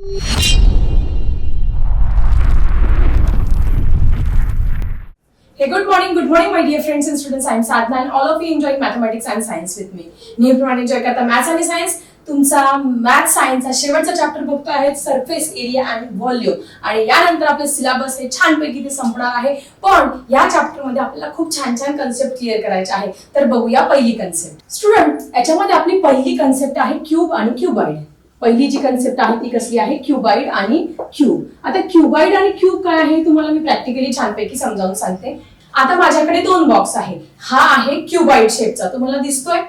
Hey, good morning, good morning, my dear friends and students. I'm Sadhna and all of you enjoying mathematics and science with me. नेहमीप्रमाणे enjoy करता maths आणि science तुमचा math सायन्सचा शेवटचा chapter बघतो आहे surface area and volume आणि यानंतर आपलं सिलेबस हे छानपैकी ते संपणार आहे. पण या चॅप्टरमध्ये आपल्याला खूप छान छान कन्सेप्ट क्लिअर करायचे आहे. तर बघूया पहिली कन्सेप्ट स्टुडंट याच्यामध्ये आपली पहिली कन्सेप्ट आहे क्यूब आणि क्यूबाइड पहिली जी कन्सेप्ट आहे ती कसली आहे? क्युबाईड आणि क्यूब. आता क्युबाईड आणि क्यूब काय आहे? तुम्हाला मी प्रॅक्टिकली छानपैकी समजावून सांगते. आता माझ्याकडे दोन बॉक्स आहे. हा आहे क्युबाईड शेपचा तुम्हाला दिसतोय?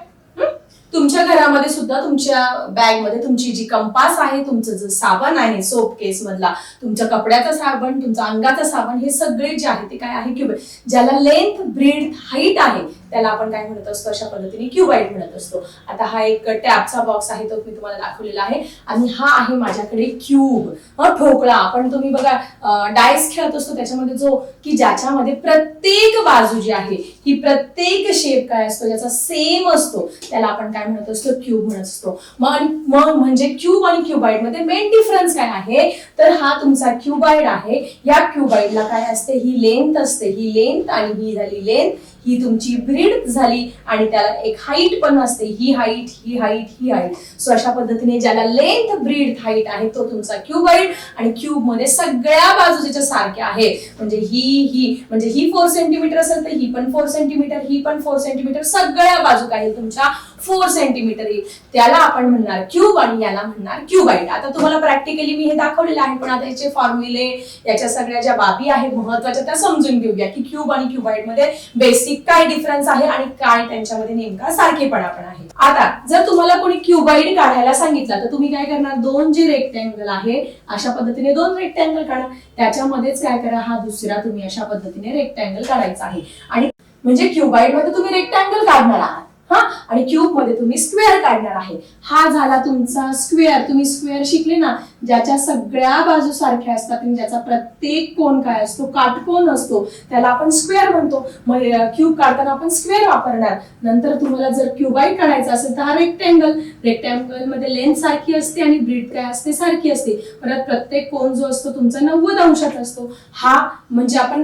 तुमच्या घरामध्ये सुद्धा तुमच्या बॅगमध्ये तुमची जी कंपास आहे तुमचं जो साबण आहे सोप केस मधला तुमच्या कपड्याचा साबण तुमचा अंगाचा साबण हे सगळे जे आहे ते काय आहे? क्युबाईड ज्याला लेंथ ब्रीड हाईट आहे त्याला आपण काय म्हणत असतो? अशा पद्धतीने क्यूबाईट म्हणत असतो. आता हा एक टॅपचा बॉक्स आहे तो मी तुम्हाला दाखवलेला आहे. आणि हा आहे माझ्याकडे क्यूब. हा ठोकळा. आपण तुम्ही बघा डायस खेळत असतो त्याच्यामध्ये जो की ज्याच्यामध्ये प्रत्येक बाजू जी आहे ही प्रत्येक शेप काय असतो? ज्याचा सेम असतो. त्याला आपण काय म्हणत असतो? क्यूब म्हणत असतो. मग आणि- मग म्हणजे क्यूब आणि क्युबाईडमध्ये मेन डिफरन्स काय आहे? तर हा तुमचा क्युबाईड आहे. या क्युबाईडला काय असते? ही लेंथ असते. ही लेंथ आणि ही झाली लेंथ ही तुमची ब्रीड झाली आणि त्याला एक हाईट पण असते. ही हाईट ही हाईट ही हाईट सो अशा पद्धतीने ज्याला लेंथ ब्रीड हाईट आहे तो तुमचा क्यूब हाईट आणि क्यूबमध्ये सगळ्या बाजू त्याच्या सारख्या आहे म्हणजे ही ही म्हणजे ही फोर सेंटीमीटर असेल तर ही पण फोर सेंटीमीटर ही पण फोर सेंटीमीटर सगळ्या बाजू काही तुमच्या फोर सेंटीमीटर येईल. त्याला आपण म्हणणार क्यूब आणि याला म्हणणार क्यूबाईट आता तुम्हाला प्रॅक्टिकली मी हे दाखवलेलं आहे पण आता याचे फॉर्म्युले याच्या सगळ्या ज्या बाबी आहेत महत्त्वाच्या त्या समजून घेऊया की क्यूब आणि क्युबाइडमध्ये बेसिक काय डिफरन्स आहे आणि काय त्यांच्यामध्ये नेमका सारखेपणा पण आहे. आता जर तुम्हाला कोणी क्यूबाईड काढायला सांगितलं तर तुम्ही काय करणार? दोन जे रेक्टँगल आहे अशा पद्धतीने दोन रेक्टँगल काढा. त्याच्यामध्येच काय करा हा दुसरा तुम्ही अशा पद्धतीने रेक्टँगल काढायचा आहे. आणि म्हणजे क्युबाइडमध्ये तुम्ही रेक्टँगल काढणार आहात. हा? आणि क्यूबमध्ये तुम्ही स्क्वेअर काढणार आहे. हा झाला तुमचा स्क्वेअर तुम्ही स्क्वेअर शिकले ना ज्याच्या सगळ्या बाजू सारख्या असतात आणि ज्याचा प्रत्येक कोण काय असतो काटकोन असतो त्याला आपण स्क्वेअर म्हणतो. मग क्यूब काढताना आपण स्क्वेअर वापरणार. नंतर तुम्हाला जर क्युबाईड काढायचा असेल तर हा रेक्टँगल रेक्टँगलमध्ये लेन्थ सारखी असते आणि ब्रीड काय असते? सारखी असते. परत प्रत्येक कोण जो असतो तुमचा नव्वद अंशात असतो. हा म्हणजे आपण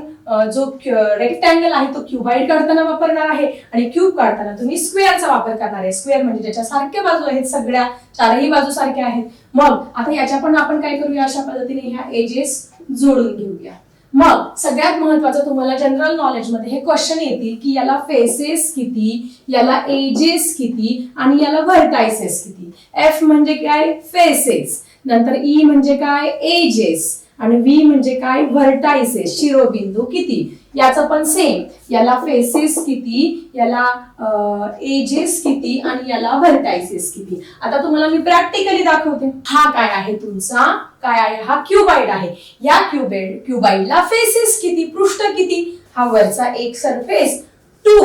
जो रेक्टँगल आहे तो क्युबाईड काढताना वापरणार आहे आणि क्यूब काढताना तुम्ही स्क्वेअरचा वापर करणार आहे. स्क्वेअर म्हणजे ज्याच्या सारख्या बाजू आहेत सगळ्या चारही बाजू सारख्या आहेत. मग आता याच्या पण आपण काय करूया अशा पद्धतीने ह्या एजेस जोडून घेऊया. मग सगळ्यात महत्वाचं तुम्हाला जनरल नॉलेजमध्ये हे क्वेश्चन येतील की याला फेसेस किती याला एजेस किती आणि याला व्हर्टायसेस किती. एफ म्हणजे काय? फेसेस नंतर ई म्हणजे काय? एजेस आणि व्ही म्हणजे काय? व्हर्टायसेस शिरोबिंदू किती? याचं पण सेम याला फेसेस किती याला एजेस किती आणि याला व्हर्टायसेस किती. आता तुम्हाला मी प्रॅक्टिकली दाखवते. हा काय आहे तुमचा? काय आहे? हा क्युबाइड आहे. या क्युबेड क्युबाइडला फेसेस किती? पृष्ठ किती? हा वरचा एक surface two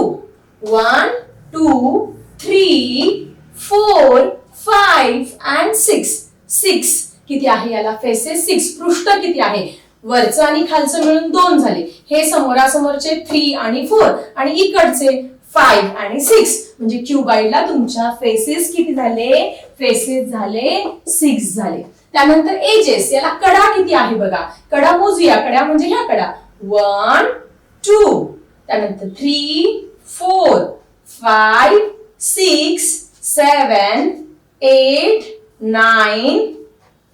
one two three four five and six six किती आहे याला फेसेस सिक्स पृष्ठ किती आहे? वरचं आणि खालचं मिळून दोन झाले. हे समोरासमोरचे थ्री आणि फोर आणि इकडचे फाईव्ह आणि सिक्स म्हणजे क्युबाईडला तुमच्या फेसेस किती झाले? फेसेस झाले सिक्स झाले. त्यानंतर एजेस याला कडा किती आहे बघा? कडा मोजूया. कडा म्हणजे ह्या कडा. वन टू त्यानंतर three four five six seven eight nine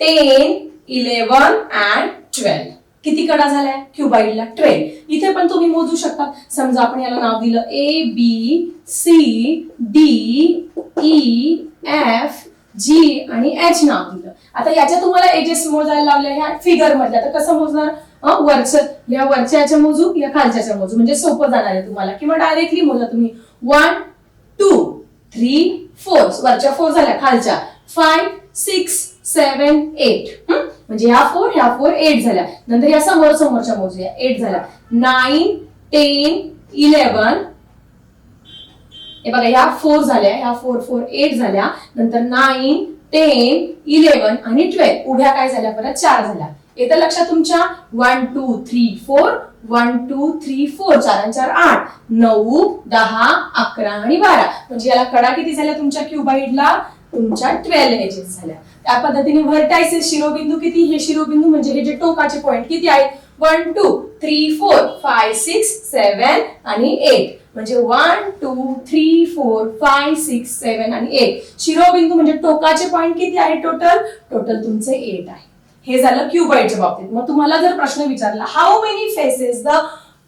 ten eleven and twelve किती कडा झाल्या? क्युबाईडला ट्वेल्व इथे पण तुम्ही मोजू शकता. समजा आपण याला नाव दिलं A B C D E F G आणि एच नाव दिलं. आता याच्या तुम्हाला एजेस मोजायला लावल्या ह्या फिगर मधल्या. तर कसं मोजणार? अं, वरचं. या वरच्या याच्या मोजू या खालच्याच्या मोजू. म्हणजे सोपं जाणार आहे तुम्हाला. किंवा डायरेक्टली मोजा तुम्ही. वन टू थ्री फोर वरच्या फोर झाल्या. खालच्या. फाय सिक्स सेवन एट म्हणजे ह्या फोर ह्या फोर एट झाल्या. नंतर या समोर समोरच्या मोजूया एट झाल्या. नाईन टेन इलेवन हे बघा ह्या फोर झाल्या. ह्या फोर फोर एट झाल्या. नंतर नाईन टेन इलेवन आणि ट्वेल्व उभ्या काय झाल्या? परत चार झाल्या. येतं लक्षात तुमच्या. One two three four one two three four चार आणि चार आठ. नऊ दहा अकरा आणि बारा. म्हणजे याला कडा किती झाल्या तुमच्या क्युबाईडला तुमच्या ट्वेल्व एजेस झाल्या. त्या पद्धतीने व्हर्टायसेस शिरोबिंदू किती? हे शिरोबिंदू म्हणजे हे जे टोकाचे पॉइंट किती आहेत one two three four five six seven आणि एट म्हणजे one two three four five six seven आणि एट शिरोबिंदू म्हणजे टोकाचे पॉइंट किती आहे टोटल टोटल तुमचे एट आहे. हे झालं क्युबाईडच्या बाबतीत. मग तुम्हाला जर प्रश्न विचारला how many faces the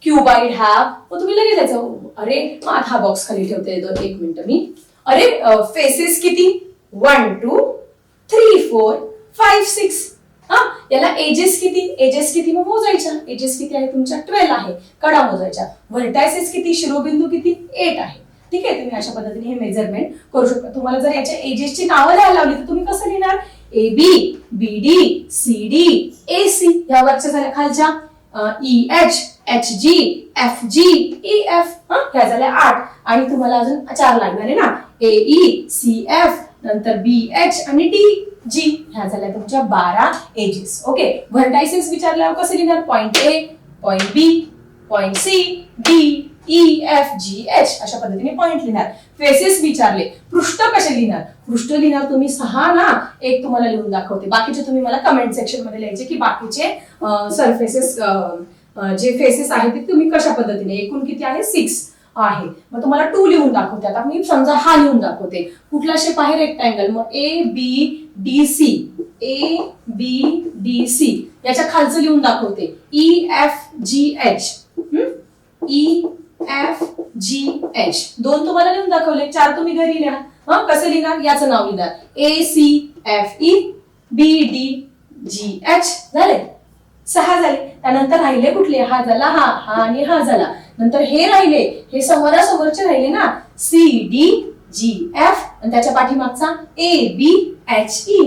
cuboid have मग तुम्ही लगेच यायचं अरे मग हा बॉक्स खाली ठेवते एक मिनिट मी. अरे फेसेस किती? One two three four five six हा? याला एजेस किती? एजेस किती मग मोजायच्या. एजेस किती आहे? तुमच्या ट्वेल्व आहे. कडा मोजायच्या. व्हर्टायसेस किती? शिरोबिंदू किती? एट आहे. ठीक आहे? तुम्ही अशा पद्धतीने हे मेजरमेंट करू शकता. तुम्हाला जर याच्या एजेसची नावं लिहायला लावली तर तुम्ही कसं लिहिणार? A B B D C D A C या वरच्या झाल्या खालच्या. E H H G F G E F ह्या झाल्या आठ. आणि तुम्हाला अजून चार लागणार आहे ना? ए ई सी एफ नंतर बी एच आणि डी जी ह्या झाल्या तुमच्या बारा एजेस ओके व्हर्टायसेस विचारल्यावर कसं लिहिणार? Point A point B point C D E F G H अशा पद्धतीने पॉईंट लिहिणार. फेसेस विचारले. पृष्ठ कसे लिहिणार? पृष्ठ लिहिणार तुम्ही सहा ना? एक तुम्हाला लिहून दाखवते. बाकीचे तुम्ही मला कमेंट सेक्शनमध्ये लिहायचे की बाकीचे सरफेसेस जे फेसेस आहेत ते तुम्ही कशा पद्धतीने? एकूण किती आहे? सिक्स आहे. मग तुम्हाला टू लिहून दाखवते. आता मी समजा हा लिहून दाखवते. कुठला शेप आहे रेक्टँगल मग A B D C A B D C याच्या खालचं लिहून दाखवते. E F G H E F G H दोन तुम्हाला लिहून दाखवले. चार तुम्ही घरी लिहा. हा? कसं लिहिणार? याचं नाव लिहिणार. A C F E B D G H झाले? सहा झाले. त्यानंतर राहिले कुठले? हा झाला. हा हा आणि हा झाला. नंतर हे राहिले हे समोरासमोरचे राहिले ना सी डी जी एफ आणि त्याच्या पाठीमागचा ए बी एच ई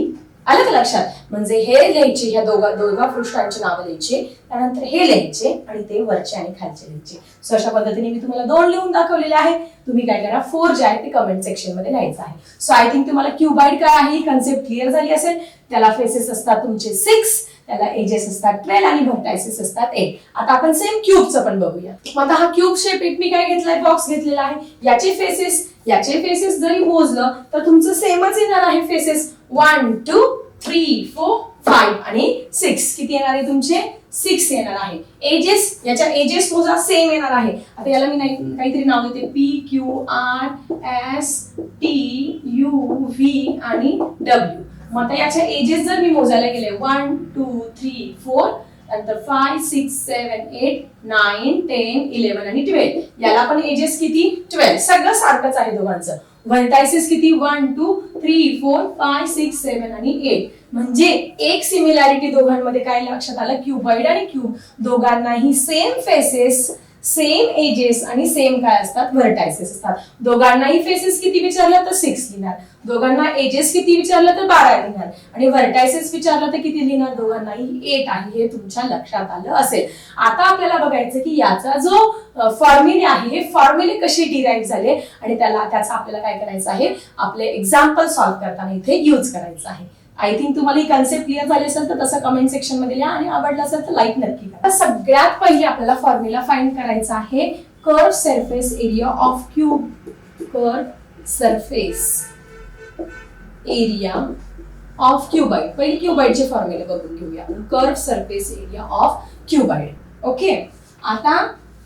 आलं का लक्षात? म्हणजे हे लिहायचे ह्या दोघा दोघा पृष्ठांची नावं लिहायचे त्यानंतर हे लिहायचे आणि ते वरचे आणि खालचे लिहायचे. सो अशा पद्धतीने मी तुम्हाला दोन लिहून दाखवलेले आहे. तुम्ही काय करा फोर जे आहे ते कमेंट सेक्शनमध्ये लिहायचं आहे. सो आय थिंक तुम्हाला क्युबाईड काय आहे? ही कन्सेप्ट क्लिअर झाली असेल. त्याला फेसेस असतात तुमचे सिक्स त्याला एजेस असतात ट्वेल्व आणि व्हर्टायसेस असतात एट आता आपण सेम क्यूबचं पण बघूया. मग आता हा क्यूब शेप एक मी काय घेतलाय? बॉक्स घेतलेला आहे. याचे फेसेस याचे फेसेस जरी मोजलं तर तुमचं सेमच येणार आहे faces one two three four five आणि सिक्स किती येणार आहे तुमचे? सिक्स येणार आहे. एजेस याच्या एजेस मोजा सेम येणार आहे. आता याला मी नाही काहीतरी नाव देते. P Q R S T U V आणि डब्ल्यू मग आता याच्या एजेस जर मी मोजायला गेले. वन टू थ्री फोर नंतर five six seven eight nine ten eleven आणि ट्वेल्व याला पण एजेस किती? ट्वेल्व सगळं सारखंच आहे दोघांचं. व्हर्टायसिस किती? One two three four five six seven आणि एट. म्हणजे एक सिमिलॅरिटी दोघांमध्ये काय लक्षात आलं? क्युबाईड आणि क्यूब. दोघांनाही सेम फेसेस सेम एजेस आणि सेम काय असतात? व्हर्टायसेस असतात. दोघांनाही फेसेस किती विचारलं तर सिक्स लिहिणार. दोघांना एजेस किती विचारलं तर बारा लिहिणार. आणि व्हर्टायसेस विचारलं तर किती लिहिणार? दोघांनाही एट आहे हे तुमच्या लक्षात आलं असेल. आता आपल्याला बघायचं की याचा जो फॉर्म्युले आहे हे फॉर्म्युले कसे डिराईव्ह झाले? आणि त्याला त्याचा आपल्याला काय करायचं आहे? आपले एक्झाम्पल सॉल्व्ह करताना इथे यूज करायचं आहे. आय थिंक तुम्हाला ही कन्सेप्ट क्लिअर झाली असेल तर तसं कमेंट सेक्शनमध्ये लिहा आणि आवडलं असेल तर लाईक नक्की करा. सगळ्यात पहिले आपल्याला फॉर्म्युला फाइंड करायचा आहे curve surface area of cube curve surface area of cuboid पहिले क्युबाईडचे फॉर्म्युले बघून घेऊया. आपण curve surface area of cuboid okay आता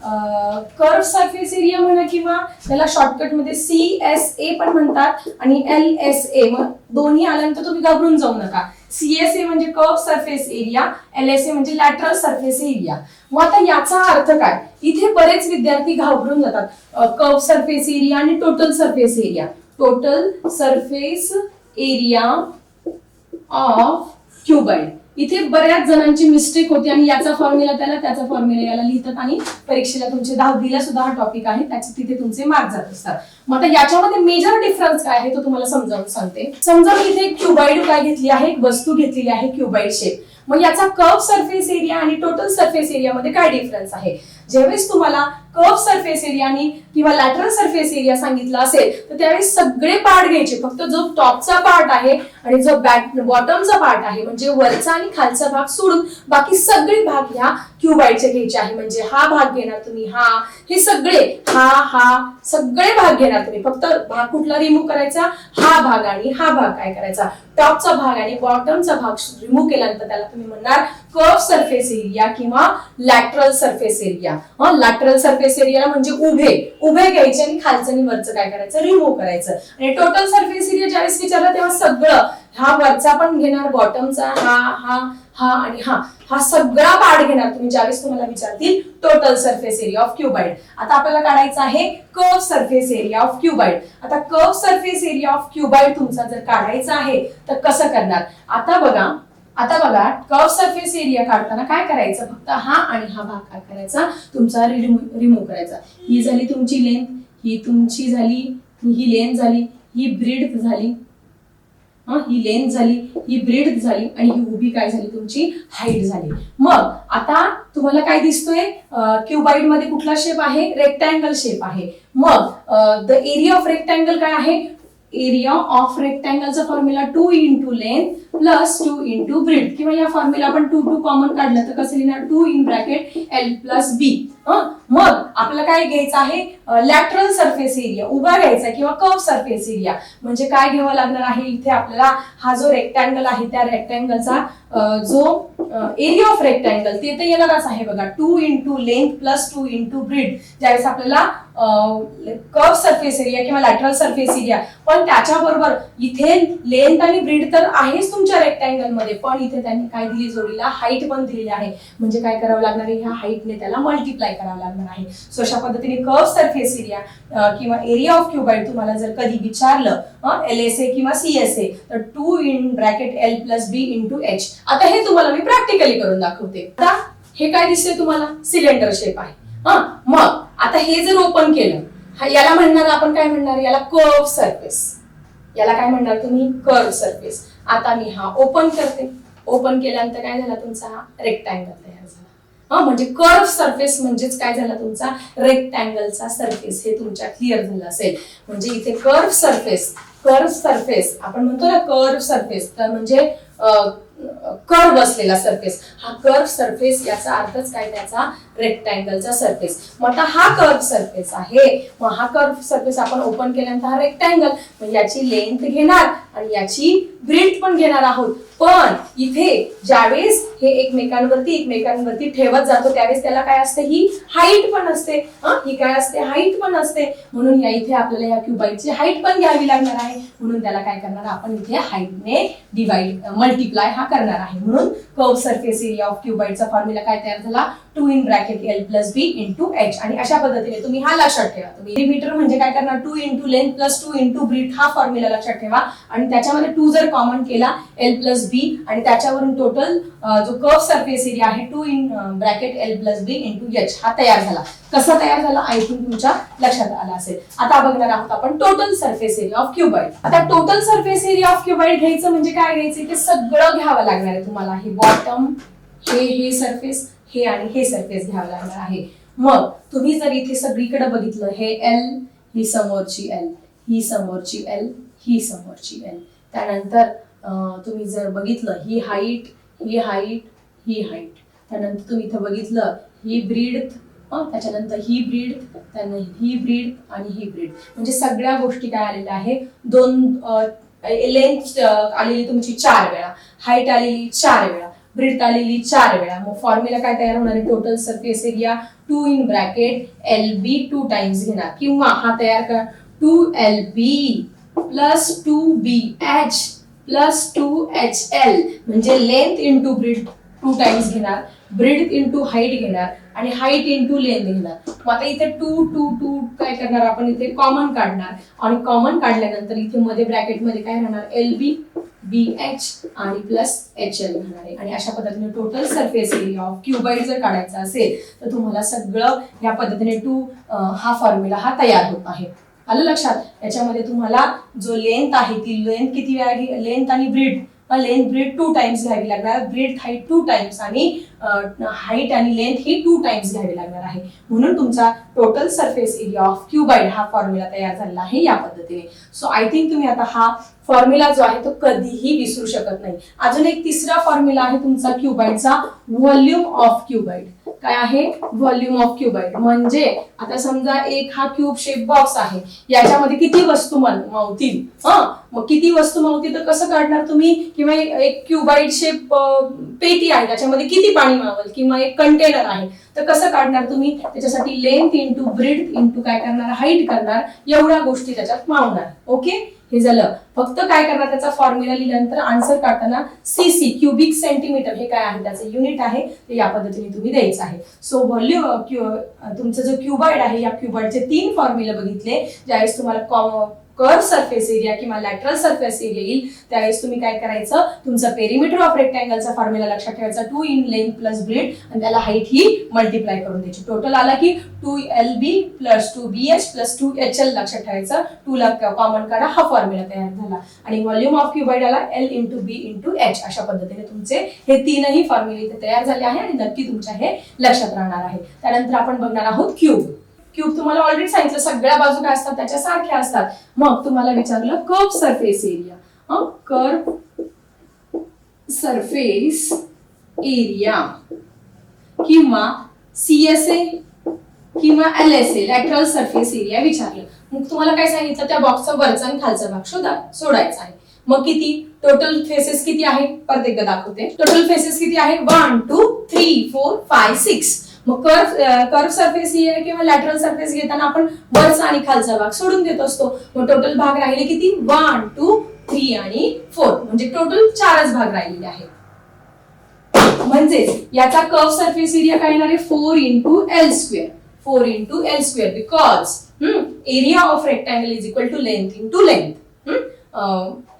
कर्व सरफेस एरिया म्हणा किंवा त्याला शॉर्टकटमध्ये सी एस ए पण म्हणतात आणि एल एस ए मग दोन्ही आल्यानंतर तुम्ही घाबरून जाऊ नका. सी एस ए म्हणजे curve surface area L S A म्हणजे लॅटरल सरफेस एरिया मग आता याचा अर्थ काय? इथे बरेच विद्यार्थी घाबरून जातात. कर्व सरफेस एरिया आणि total surface area total surface area of cuboid इथे बऱ्याच जणांची मिस्टेक होती आणि याचा फॉर्म्युला त्याला त्याचा फॉर्म्युला याला लिहितात आणि परीक्षेला तुमचे दहावीला सुद्धा हा टॉपिक आहे. त्याचे तिथे तुमचे मार्क जात असतात. मग आता याच्यामध्ये मेजर डिफरन्स काय आहे तो तुम्हाला समजावून सांगते. समजा मी इथे क्युबाईड काय घेतली आहे एक वस्तू घेतलेली आहे क्युबाईड शेप मग याचा कर्व सरफेस एरिया आणि टोटल सरफेस एरियामध्ये काय डिफरन्स आहे? ज्यावेळेस तुम्हाला कर्व सरफेस एरिया आणि किंवा लॅटरल सरफेस एरिया सांगितला असेल तर त्यावेळी सगळे पार्ट घ्यायचे. फक्त जो टॉपचा पार्ट आहे आणि जो बॅक बॉटमचा पार्ट आहे म्हणजे वरचा आणि खालचा भाग सोडून बाकी सगळे भाग ह्या क्युबाईडचे घ्यायचे आहे. म्हणजे हा भाग घेणार तुम्ही हा. हे सगळे हा हा सगळे भाग घेणार तुम्ही. फक्त भाग कुठला रिमूव्ह करायचा? हा भाग आणि हा भाग काय करायचा? टॉपचा भाग आणि बॉटमचा भाग रिमूव्ह केल्यानंतर त्याला तुम्ही म्हणणार कर्व सरफेस एरिया किंवा lateral surface area lateral surface area म्हणजे उभे. उभे घ्यायचे आणि खालचं आणि वरचं काय करायचं? रिमूव्ह करायचं. आणि टोटल सरफेस एरिया ज्यावेळेस विचारलं तेव्हा सगळं. हा वरचा पण घेणार बॉटमचा हा हा. हा आणि हा. हा सगळा पार्ट घेणार तुम्ही ज्यावेळेस तुम्हाला विचारतील total surface area of cuboid आता आपल्याला काढायचा आहे curve surface area of cuboid आता curve surface area of cuboid तुमचा जर काढायचा आहे तर कसं करणार? आता बघा आता बघा कर्व सरफेस एरिया काढताना काय करायचं? फक्त हा आणि हा भाग काय करायचा? तुमचा रिमूव्ह करायचा. ही झाली तुमची लेंथ ही तुमची झाली ही लेंथ झाली ही ब्रीड झाली. हा ही लेंथ झाली ही ब्रीड झाली आणि ही उभी काय झाली? तुमची हाईट झाली. मग आता तुम्हाला काय दिसतोय? क्युबाईडमध्ये कुठला शेप आहे? रेक्टँगल शेप आहे. मग द एरिया ऑफ रेक्टँगल काय आहे? Area of रेक्टँगलचा formula two into length plus two into breadth किंवा या फॉर्म्युला आपण टू टू कॉमन काढलं तर कसं लिहिणार? Two in bracket L plus B मग आपल्याला काय घ्यायचं आहे? लॅटरल सरफेस एरिया उभा घ्यायचा किंवा कर्व सरफेस एरिया म्हणजे काय घ्यावं लागणार आहे? इथे आपल्याला हा जो रेक्टँगल आहे त्या रेक्टँगलचा जो एरिया ऑफ रेक्टँगल ते तर येणारच आहे बघा. Two into length plus two into breadth ज्यावेळेस आपल्याला कर्व सरफेस एरिया किंवा लॅटरल सरफेस एरिया पण त्याच्याबरोबर इथे लेंथ आणि ब्रीड तर आहेच तुमच्या रेक्टॅंगलमध्ये पण इथे त्यांनी काय दिली जोडीला? हाईट पण दिलेली आहे. म्हणजे काय करावं लागणार आहे? ह्या हाईटने त्याला मल्टिप्लाय करावं लागणार आहे. सो अशा पद्धतीने कर्व सरफेस एरिया किंवा एरिया ऑफ क्युबाईड तुम्हाला जर कधी विचारलं एल एस ए किंवा सी एस ए तर two in bracket L plus B into H आता हे तुम्हाला मी प्रॅक्टिकली करून दाखवते. आता हे काय दिसते तुम्हाला? सिलेंडर शेप आहे. हा? मग आता हे जर ओपन केलं हा- याला म्हणणार आपण काय म्हणणार? याला कर्व सरफेस याला काय म्हणणार तुम्ही? कर्व सरफेस आता मी हा ओपन करते. ओपन केल्यानंतर काय झाला तुमचा? हा रेक्टँगल तयार झाला. हा म्हणजे कर्व सरफेस म्हणजेच काय झाला तुमचा? रेक्टँगलचा सरफेस हे तुमच्या क्लिअर झालं असेल. म्हणजे इथे कर्व सरफेस कर्व सरफेस आपण म्हणतो ना कर्व सरफेस तर म्हणजे कर्व बसलेला सरफेस हा कर्व सरफेस याचा अर्थच काय? त्याचा रेक्टँगलचा सरफेस मग आता हा कर्व सरफेस आहे. मग हा कर्व सरफेस आपण ओपन केल्यानंतर हा रेक्टँगल मग याची लेंथ घेणार आणि याची ब्रेथ पण घेणार आहोत. पण इथे ज्यावेळेस हे एकमेकांवरती एकमेकांवरती ठेवत जातो त्यावेळेस त्याला काय असते? ही हाईट पण असते. ही? काय असते? हाईट पण असते. म्हणून या इथे आपल्याला या क्युबाईडची हाईट पण घ्यावी लागणार आहे. म्हणून त्याला काय करणार? आपण इथे हाईटने डिवाइड मल्टिप्लाय हा करणार आहे. म्हणून कर्व सरफेस एरिया ऑफ क्युबाईडचा फॉर्म्युला काय तयार झाला? Two in bracket L plus B into H आणि अशा पद्धतीने तुम्ही हा लक्षात ठेवा. तुम्ही मीटर म्हणजे काय करणार? Two into length plus two into breadth हा फॉर्म्युला लक्षात ठेवा. आणि त्याच्यामध्ये टू जर कॉमन केला एल प्लस बी आणि त्याच्यावरून टोटल जो कर्व सरफेस एरिया आहे two in bracket L plus B into H हा तयार झाला. कसा तयार झाला? आय थिंक तुमच्या लक्षात आला असेल. आता बघणार आहोत आपण total surface area of cuboid आता total surface area of cuboid घ्यायचं म्हणजे काय घ्यायचं? ते सगळं घ्यावं लागणार आहे तुम्हाला. हे बॉटम हे हे सरफेस हे आणि हे सरफेस घ्यावं लागणार आहे. मग तुम्ही जर इथे सगळीकडे बघितलं हे एल ही समोरची एल ही समोरची एल ही समोरची एल त्यानंतर तुम्ही जर बघितलं ही हाईट ही हाईट ही हाईट त्यानंतर तुम्ही इथं बघितलं ही ब्रीड त्याच्यानंतर ही ब्रीड त्यानंतर ही ब्रीड आणि ही ब्रीड म्हणजे सगळ्या गोष्टी काय आलेल्या आहे? दोन लेंथ आलेली तुमची चार वेळा. हाईट आलेली चार वेळा. ब्रीथ आलेली चार वेळा. मग फॉर्म्युला काय तयार होणार आहे? Total surface area two in bracket L B two times घेणार. किंवा हा तयार कर. Two L B plus two B H plus two H L म्हणजे length into breadth two times घेणार. ब्रीड इंटू हाईट घेणार. आणि हाईट इंटू लेंथ घेणार. मग आता इथे टू टू टू काय करणार आपण? इथे कॉमन काढणार. आणि कॉमन काढल्यानंतर इथे मध्ये ब्रॅकेटमध्ये काय राहणार? एल बी बी एच आणि प्लस एच एल राहणार आहे आणि अशा पद्धतीने total surface area of cuboid जर काढायचा असेल तर तुम्हाला सगळं या पद्धतीने टू हा फॉर्म्युला हा तयार होत आहे. आलं लक्षात? याच्यामध्ये तुम्हाला जो लेंथ आहे ती लेंथ किती वेळा घे लेंथ आणि breadth length breadth two times घ्यावी लागणार. ब्रीड हाईट टू टाइम्स आणि हाईट आणि लेंथ ही टू टाइम्स घ्यावी लागणार आहे. म्हणून तुमचा total surface area of cuboid हा फॉर्म्युला तयार झालेला आहे या पद्धतीने. सो आय थिंक तुम्ही आता हा फॉर्म्युला जो आहे तो कधीही विसरू शकत नाही. अजून एक तिसरा फॉर्म्युला आहे तुमचा क्युबाईडचा व्हॉल्यूम ऑफ क्युबाईड काय आहे? व्हॉल्यूम ऑफ क्युबाईड म्हणजे आता समजा एक हा क्यूब शेप बॉक्स आहे. याच्यामध्ये किती वस्तू मावतील? हा? मग किती वस्तू मावतील तर कसं काढणार तुम्ही? किंवा एक क्युबाईड शेप पेटी आहे त्याच्यामध्ये किती पाणी मावल? किंवा एक कंटेनर आहे. तर कसं काढणार तुम्ही? त्याच्यासाठी लेंथ इंटू ब्रिड इंटू काय करणार? हाईट करणार? एवढ्या गोष्टी त्याच्यात मावणार. ओके? हे झालं. फक्त काय करणार त्याचा फॉर्म्युला लिहिल्यानंतर आन्सर काढताना सीसी क्युबिक सेंटीमीटर हे काय आहे? त्याचं युनिट आहे. ते या पद्धतीने तुम्ही द्यायचं आहे. सो व्हॉल्यू तुमचा जो क्युबाइड आहे या क्युबाइडचे तीन फॉर्म्युले बघितले. ज्यावेळेस तुम्हाला कर्व सरफेस एरिया किंवा लॅटरल सरफेस एरिया येईल त्यावेळेस तुम्ही काय करायचं? तुमचं पेरिमीटर ऑफ रेक्टँगलचा फॉर्म्युला लक्षात ठेवायचा. Two in length plus breadth आणि त्याला हाईट ही मल्टिप्लाय करून द्यायची. टोटल आला की two L B plus two B H plus two H L लक्षात ठेवायचं. टू ला कॉमन काढा हा फॉर्म्युला तयार झाला. आणि व्हॉल्यूम ऑफ क्युबाईड आला L into B into H अशा पद्धतीने तुमचे हे तीनही फॉर्म्युले इथे तयार झाले आहे आणि नक्की तुमच्या हे लक्षात राहणार आहे. त्यानंतर आपण बघणार आहोत क्यूब क्यूब तुम्हाला ऑलरेडी सांगितलं सगळ्या बाजू काय असतात त्याच्या सारख्या असतात. मग तुम्हाला विचारलं curve surface area curve surface area किंवा सीएसए किंवा L S A lateral surface area विचारलं. मग तुम्हाला काय सांगितलं? त्या बॉक्सचा वरचा आणि खालचा भाग शोधा सोडायचा आहे. मग किती? टोटल फेसेस किती आहे? परत एकदा दाखवते. टोटल फेसेस किती आहे? One two three four five six मग कर्व कर्व सरफेस एरिया किंवा लॅटरल सरफेस घेताना आपण वरचा आणि खालचा भाग सोडून देत असतो. मग टोटल भाग राहिले किती? वन टू थ्री आणि फोर म्हणजे टोटल चारच भाग राहिलेले आहेत. म्हणजेच याचा कर्व सरफेस एरिया काय येणार आहे? Four into L square four into L square because area of rectangle is equal to length into length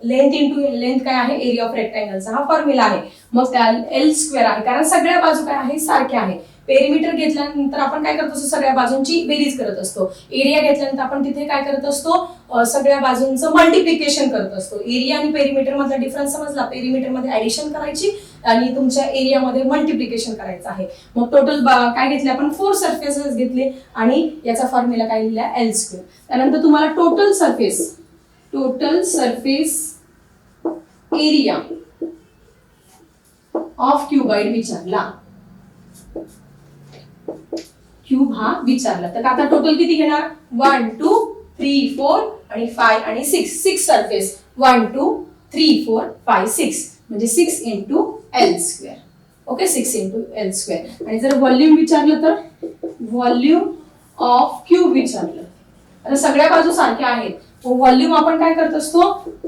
length into length काय आहे? एरिया ऑफ रेक्टँगलचा हा फॉर्म्युला आहे. मग त्या एल स्क्वेअर आहे. कारण सगळ्या बाजू काय आहे? सारख्या आहे. पेरिमीटर घेतल्यानंतर आपण काय करत असतो? सगळ्या बाजूंची बेरीज करत असतो. एरिया घेतल्यानंतर आपण तिथे काय करत असतो? सगळ्या बाजूंचं मल्टिप्लिकेशन करत असतो. एरिया आणि पेरिमीटर मधला डिफरन्स समजला? पेरिमीटरमध्ये ऍडिशन करायची आणि तुमच्या एरियामध्ये मल्टिप्लिकेशन करायचं आहे. मग टोटल काय घेतले आपण? फोर सर्फेसेस घेतले आणि याचा फॉर्म्युला काय लिहिला? एल स्क्वेअर त्यानंतर तुम्हाला total surface total surface area of cuboid विचारला. क्यूब हा विचारला. तर आता टोटल किती घेणार? वन टू थ्री फोर आणि फाय आणि six six surface one two three four five six म्हणजे six into L square okay six into L square आणि जर व्हॉल्यूम विचारलं तर? व्हॉल्यूम ऑफ क्यूब विचारलं. आता सगळ्या बाजू सारख्या आहेत. व्हॉल्यूम आपण काय करत असतो?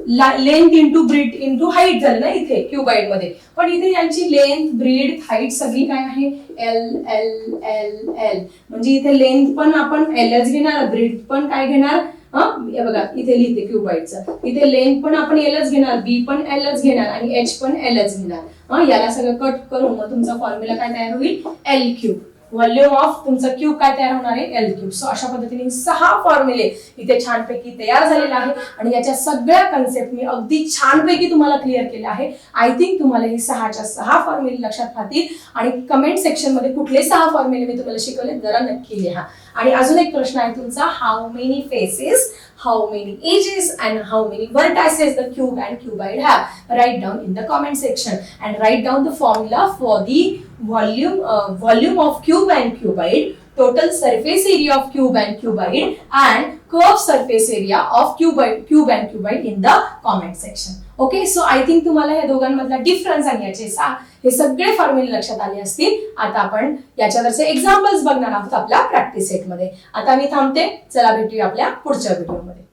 Length into breadth into height झालं ना इथे क्युबाईडमध्ये. पण इथे यांची लेंथ ब्रीड हाईट सगळी काय आहे? एल एल एल एल म्हणजे इथे लेंथ पण आपण एलच घेणार ब्रीड पण काय घेणार? हे? बघा इथे लिहिते क्युबाईडचं इथे लेंथ पण आपण एलच घेणार बी पण एलच घेणार आणि एच पण एलच घेणार. याला सगळं कट करून मग तुमचा फॉर्म्युला काय तयार होईल? एल क्यूब व्हॉल्यूम ऑफ तुमचा क्यूब काय तयार होणार आहे? L cube. सो अशा पद्धतीने सहा फॉर्म्युले इथे छानपैकी तयार झालेले आहे आणि याच्या सगळ्या कन्सेप्ट मी अगदी छानपैकी तुम्हाला क्लिअर केलं आहे. आय थिंक तुम्हाला हे सहाच्या सहा फॉर्म्युले लक्षात राहतील. आणि कमेंट सेक्शनमध्ये कुठले सहा फॉर्म्युले मी तुम्हाला शिकवले जरा नक्की लिहा. आणि अजून एक प्रश्न आहे तुमचा how many faces how many edges and how many vertices the cube and cuboid have? Write down in the comment section. And write down the formula for the volume uh, volume of cube and cuboid total surface area of cube and cuboid and curved surface area of cuboid cube and cuboid in the comment section okay so I think तुम्हाला या दोघांमधला difference आणि याचे सा हे सगळे फॉर्म्युले लक्षात आले असतील आता आपण याच्यावरचे एक्झाम्पल्स बघणार आहोत आपल्या प्रॅक्टिस सेटमध्ये आता मी थांबते चला भेटूया आपल्या पुढच्या व्हिडिओमध्ये